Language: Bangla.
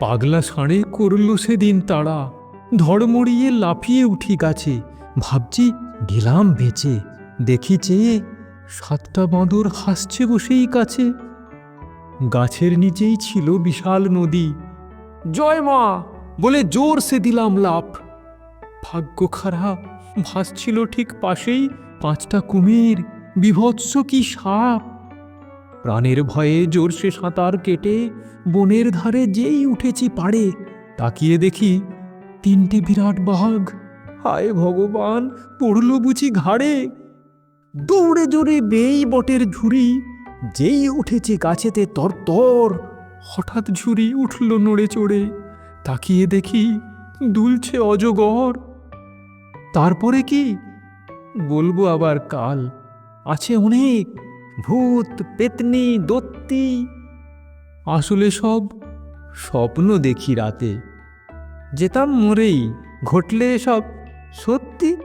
পাগলা ষাঁড়ে করল সেদিন তারা। ধড়মড়িয়ে লাফিয়ে উঠি গাছে। ভাবছি, গেলাম বেঁচে। দেখি চেয়ে সাতটা বাঁদর হাসছে বসেই কাছে। গাছের নিচেই ছিল বিশাল নদী। জয় মা, বলে জোর সে দিলাম লাফ। ভাগ্য খারাপ, ভাসছিল ঠিক পাশেই পাঁচটা কুমির। বিভৎস কি সাপ। প্রাণের ভয়ে জোরসে সাঁতার কেটে বনের ধারে যেই উঠেছি পাড়ে, তাকিয়ে দেখি তিনটে বিরাট বাঘ। হায় ভগবান, পড়ল বুঝি ঘাড়ে। দৌড়ে জোরে বেই বটের ঝুড়ি, যেই উঠেছে গাছেতে তর তর হঠাৎ ঝুড়ি উঠল নড়ে চড়ে। তাকিয়ে দেখি দুলছে অজগর। তারপরে কি? বলব আবার কাল। আছে অনেক। ভূত পেতনি দত্তি। আসলে সব স্বপ্ন দেখি রাতে। যেতাম মরেই ঘটলে সব সত্যি।